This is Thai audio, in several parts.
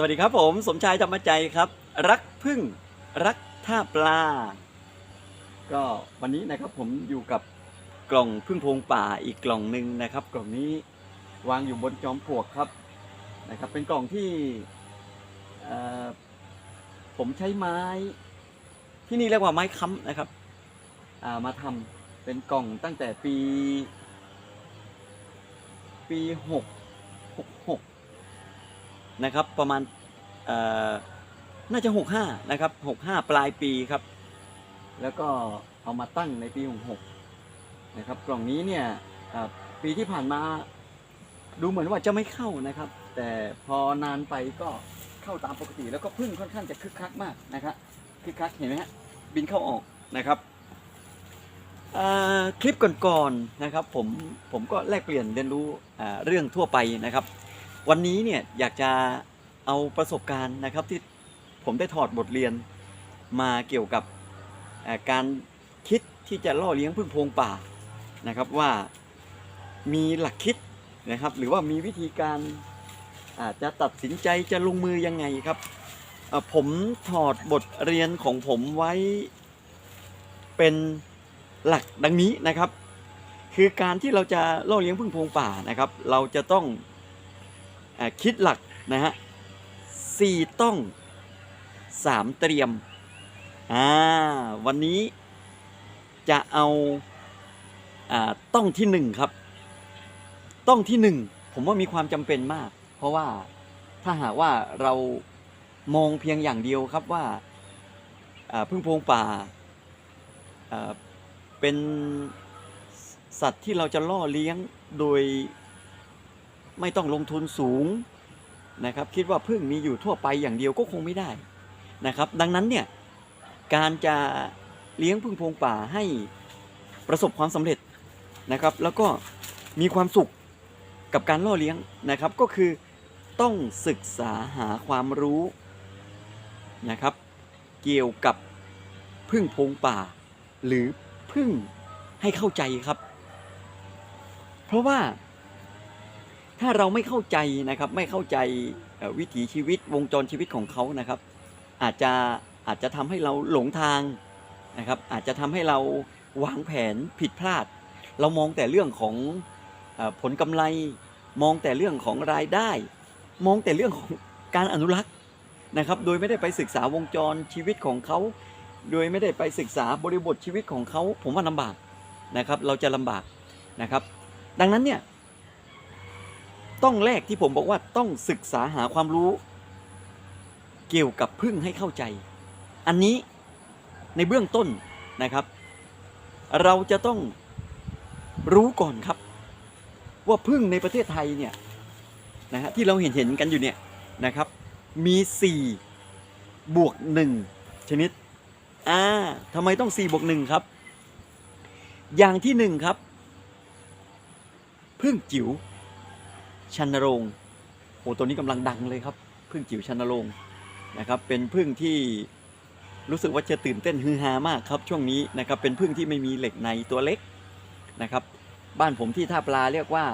สวัสดีครับผมสมชายธรรมใจครับ รักพึ่งรักท่าปลา ก็วันนี้นะครับผมอยู่กับกล่องพึ่งโพงป่าอีกกล่องหนึ่งนะครับ กล่องนี้วางอยู่บนจอมปลวกครับนะครับ เป็นกล่องที่ผมใช้ไม้ที่นี่เรียกว่าไม้ค้ำนะครับามาทำเป็นกล่องตั้งแต่ปี ปีหกหกหก นะครับประมาณน่าจะ 65 นะครับ 65 ปลายปีครับ แล้วก็เอามาตั้งในปี 66 นะครับกล่องนี้เนี่ยปีที่ผ่านมาดูเหมือนว่าจะไม่เข้านะครับ แต่พอนานไปก็เข้าตามปกติ แล้วก็พึ่งค่อนข้างจะคึกคักมากนะครับคึกคักเห็นไหมฮะบินเข้าออกนะครับคลิปก่อนๆนะครับผมผมก็แลกเปลี่ยนเรียนรู้เรื่องทั่วไปนะครับ วันนี้เนี่ยอยากจะเอาประสบการณ์นะครับที่ผมได้ถอดบทเรียนมาเกี่ยวกับการคิดที่จะล่อเลี้ยงพึ่งพงป่านะครับว่ามีหลักคิดนะครับ หรือว่ามีวิธีการอาจจะตัดสินใจจะลงมือยังไงครับผมถอดบทเรียนของผมไว้เป็นหลักดังนี้นะครับ คือการที่เราจะล่อเลี้ยงพึ่งพงป่านะครับ เราจะต้อง คิดหลักนะฮะสี่ต้องสามเตรียมอ่าวันนี้จะเอาอ่าต้องที่หนึ่งครับ ต้องที่หนึ่งผมว่ามีความจำเป็นมาก เพราะว่าถ้าหากว่าเรามองเพียงอย่างเดียวครับว่าพึ่งพงป่าอ่าเป็นสัตว์ที่เราจะล่อเลี้ยงโดย ไม่ต้องลงทุนสูงนะครับ คิดว่าพึ่งมีอยู่ทั่วไปอย่างเดียวก็คงไม่ได้นะครับ ดังนั้นเนี่ยการจะเลี้ยงพึ่งพงป่าให้ประสบความสำเร็จนะครับ แล้วก็มีความสุขกับการล่อเลี้ยงนะครับ ก็คือต้องศึกษาหาความรู้นะครับ เกี่ยวกับพึ่งพงป่า หรือพึ่งให้เข้าใจครับ เพราะว่า ถ้าเราไม่เข้าใจนะครับไม่เข้าใจวิถีชีวิตวงจรชีวิตของเขานะครับ อาจจะอาจจะทำให้เราหลงทางนะครับอาจจะทำให้เราวางแผนผิดพลาด เรามองแต่เรื่องของผลกำไร มองแต่เรื่องของรายได้ มองแต่เรื่องของการอนุรักษ์นะครับโดยไม่ได้ไปศึกษาวงจรชีวิตของเขา โดยไม่ได้ไปศึกษาบริบทชีวิตของเขา ผมว่าลำบากนะครับเราจะลำบากนะครับ ดังนั้นเนี่ย ต้องแรกที่ผมบอกว่าต้องศึกษาหาความรู้ เกี่ยวกับพึ่งให้เข้าใจ อันนี้ในเบื้องต้นนะครับ เราจะต้องรู้ก่อนครับ ว่าพึ่งในประเทศไทยเนี่ยนะฮะที่เราเห็นเห็นกันอยู่เนี่ยนะครับ มี 4 บวก 1 ชนิดอ่าทำไมต้อง 4 บวก 1 ครับ อย่างที่ 1 ครับ พึ่งจิ๋ว ชันนรงค์โอ้ตัวนี้กำลังดังเลยครับพึ่งจิ๋วชันนรงค์นะครับเป็นพึ่งที่รู้สึกว่าจะตื่นเต้นฮือฮามากครับช่วงนี้นะครับเป็นพึ่งที่ไม่มีเหล็กในตัวเล็กนะครับ บ้านผมที่ท่าปลาเรียกว่า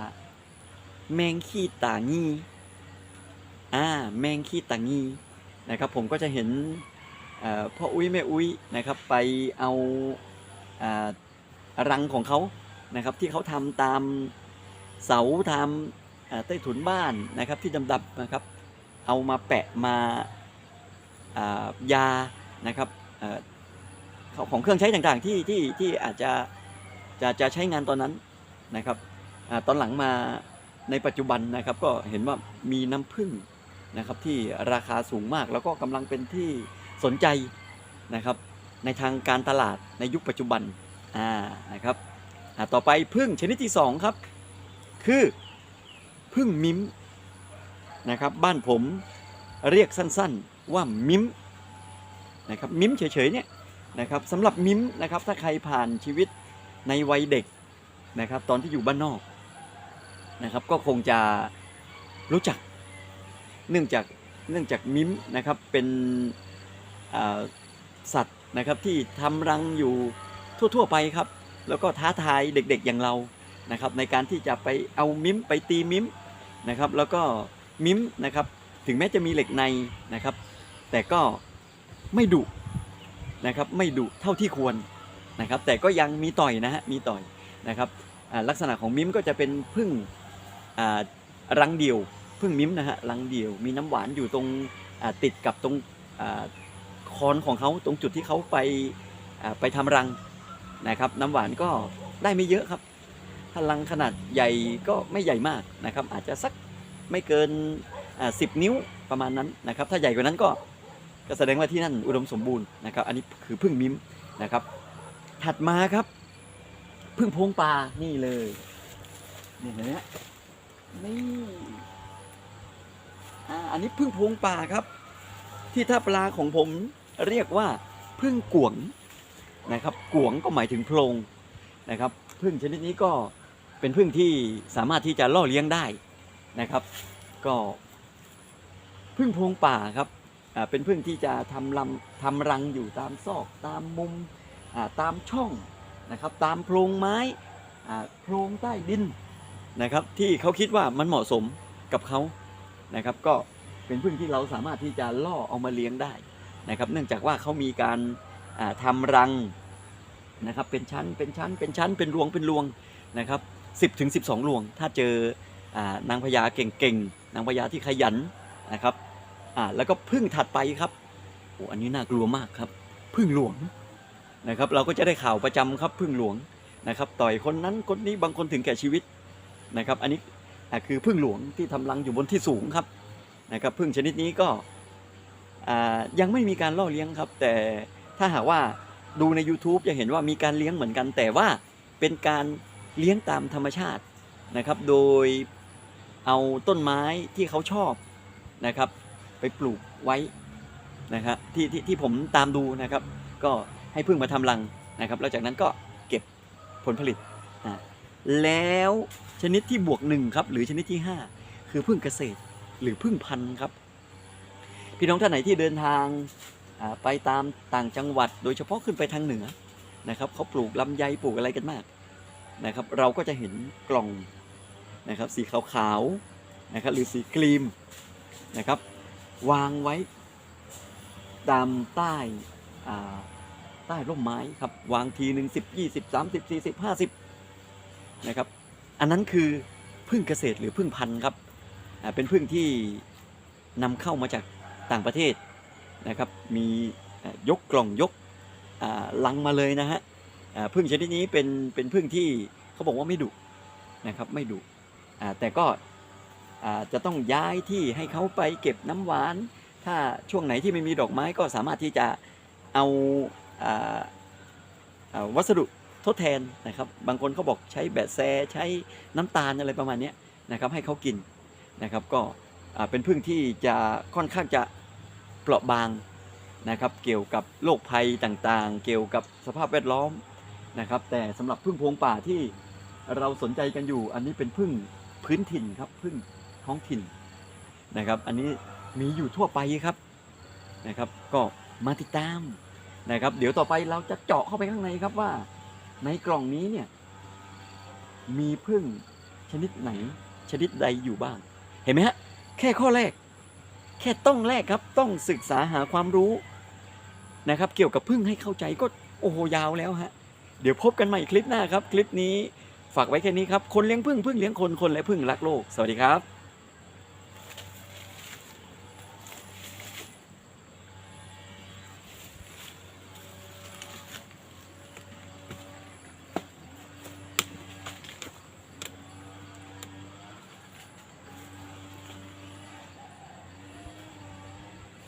แมงขี้ต่างีอ่าแมงขี้ต่างีนะครับผมก็จะเห็นพ่ออุ้ยแม่อุ้ยนะครับไปเอาอารังของเขานะครับที่เขาทำตามเสาทำอ่า ใต้ถุนบ้านนะครับที่ดำๆนะครับเอามาแปะมาายานะครับอของเครื่องใช้ต่างๆที่ที่ที่อาจจะจะจะใช้งานตอนนั้นนะครับอตอนหลังมาในปัจจุบันนะครับก็เห็นว่ามีน้ำผึ้งนะครับที่ราคาสูงมากแล้วก็กำลังเป็นที่สนใจนะครับในทางการตลาดในยุคปัจจุบันอ่านะครับต่อไปพึ่งชนิดที่สองครับ คือ พึ่งมิ้มนะครับบ้านผมเรียกสั้นๆว่ามิ้มนะครับมิ้มเฉยๆเนี่ยนะครับสำหรับมิ้มนะครับถ้าใครผ่านชีวิตในวัยเด็กนะครับตอนที่อยู่บ้านนอกนะครับก็คงจะรู้จักเนื่องจากเนื่องจากมิ้มนะครับเป็นสัตว์นะครับที่ทำรังอยู่ทั่วๆไปครับ แล้วก็ท้าทายเด็กๆอย่างเรานะครับในการที่จะไปเอามิมไปตีมิม นะครับ แล้วก็มิมนะครับ ถึงแม้จะมีเหล็กในนะครับ แต่ก็ไม่ดุนะครับ ไม่ดุเท่าที่ควรนะครับ แต่ก็ยังมีต่อยนะฮะ มีต่อยนะครับลักษณะของมิ้มก็จะเป็นพึ่งรังเดียว พึ่งมิ้มนะฮะ รังเดียว มีน้ำหวานอยู่ตรงติดกับตรงคอนของเขาตรงจุดที่เขาไปไปทำรังนะครับ น้ำหวานก็ได้ไม่เยอะครับ ถ้ารังขนาดใหญ่ก็ไม่ใหญ่มากนะครับ อาจจะสักไม่เกินสิบนิ้วประมาณนั้นนะครับ ถ้าใหญ่กว่านั้นก็ก็แสดงว่าที่นั่นอุดมสมบูรณ์นะครับ อันนี้คือพึ่งมิ้มนะครับ ถัดมาครับพึ่งโพงปลานี่เลยนี่เห็นไหมฮะนี่อันนี้พึ่งโพงป่าครับ ที่ถ้าปลาของผมเรียกว่าพึ่งกวงนะครับกวงก็หมายถึงโพรงนะครับพึ่งชนิดนี้ก็ เป็นพึ่งที่สามารถที่จะล่อเลี้ยงได้นะครับ ก็พึ่งโพงป่าครับอ่าเป็นพึ่งที่จะทำลำทำรังอยู่ตามซอกตามมุมอ่าตามช่องนะครับ ตามโพรงไม้อ่าโพรงใต้ดินนะครับ ที่เขาคิดว่ามันเหมาะสมกับเขานะครับ ก็เป็นพึ่งที่เราสามารถที่จะล่อเอามาเลี้ยงได้นะครับ เนื่องจากว่าเขามีการอ่าทำรังนะครับ เป็นชั้นเป็นชั้นเป็นชั้นเป็นรวงเป็นรวงนะครับ 10ถึง12 รวง ถ้าเจอนางพญาเก่งๆ นางพญาที่ขยันนะครับแล้วก็พึ่งถัดไปครับโอ้อันนี้น่ากลัวมากครับ พึ่งหลวงนะครับ เราก็จะได้ข่าวประจำครับพึ่งหลวงนะครับ ต่อยคนนั้นคนนี้บางคนถึงแก่ชีวิตนะครับ อันนี้คือพึ่งหลวงที่ทำรังอยู่บนที่สูงครับนะครับพึ่งชนิดนี้ก็ยังไม่มีการล่อเลี้ยงครับ แต่ถ้าหากว่าดูใน YouTube จะเห็นว่ามีการเลี้ยงเหมือนกัน แต่ว่าเป็นการ เลี้ยงตามธรรมชาตินะครับ โดยเอาต้นไม้ที่เขาชอบนะครับ ไปปลูกไว้นะครับที่ที่ที่ผมตามดูนะครับ ก็ให้พึ่งมาทำรังนะครับ แล้วจากนั้นก็เก็บผลผลิตอ่าแล้วชนิดที่บวกหนึ่งครับ หรือชนิดที่ 5 คือพึ่งเกษตรหรือพึ่งพันธุ์ครับ พี่น้องท่านไหนที่เดินทางไปตามต่างจังหวัด โดยเฉพาะขึ้นไปทางเหนือนะครับเขาปลูกลำไยปลูกอะไรกันมาก นะครับเราก็จะเห็นกล่องนะครับสีขาวๆนะครับหรือสีครีมนะครับวางไว้ตามใต้ใต้ร่มไม้ครับวางทีหนึ่งสิบยี่สิบสามสิบสี่สิบห้าสิบนะครับอันนั้นคือพึ่งเกษตรหรือพึ่งพันธุ์ครับเป็นพึ่งที่นำเข้ามาจากต่างประเทศนะครับมียกกล่องยกลังมาเลยนะฮะ พึ่งชนิดนี้เป็นเป็นพึ่งที่เขาบอกว่าไม่ดุนะครับไม่ดุแต่ก็จะต้องย้ายที่ให้เขาไปเก็บน้ำหวาน ถ้าช่วงไหนที่ไม่มีดอกไม้ก็สามารถที่จะเอาอาอาวัสดุทดแทนนะครับ บางคนเขาบอกใช้แบะแซใช้น้ำตาลอะไรประมาณนี้นะครับให้เขากินนะครับก็เป็นพึ่งที่จะค่อนข้างจะเปราะบางนะครับเกี่ยวกับโรคภัยต่างๆ เกี่ยวกับสภาพแวดล้อม นะครับ แต่สำหรับพึ่งพวงป่าที่เราสนใจกันอยู่ อันนี้เป็นพึ่งพื้นถิ่นครับพึ่งท้องถิ่นนะครับ อันนี้มีอยู่ทั่วไปครับนะครับ ก็มาติดตามนะครับ เดี๋ยวต่อไปเราจะเจาะเข้าไปข้างในครับว่า ในกล่องนี้เนี่ยมีพึ่งชนิดไหนชนิดใดอยู่บ้าง เห็นไหมฮะแค่ข้อแรก แค่ต้องแรกครับต้องศึกษาหาความรู้นะครับ เกี่ยวกับพึ่งให้เข้าใจก็โอ้โหยาวแล้วฮะ เดี๋ยวพบกันใหม่คลิปหน้าครับ คลิปนี้ฝากไว้แค่นี้ครับ คนเลี้ยงพึ่งพึ่งเลี้ยงคนคนและพึ่งรักโลก สวัสดีครับ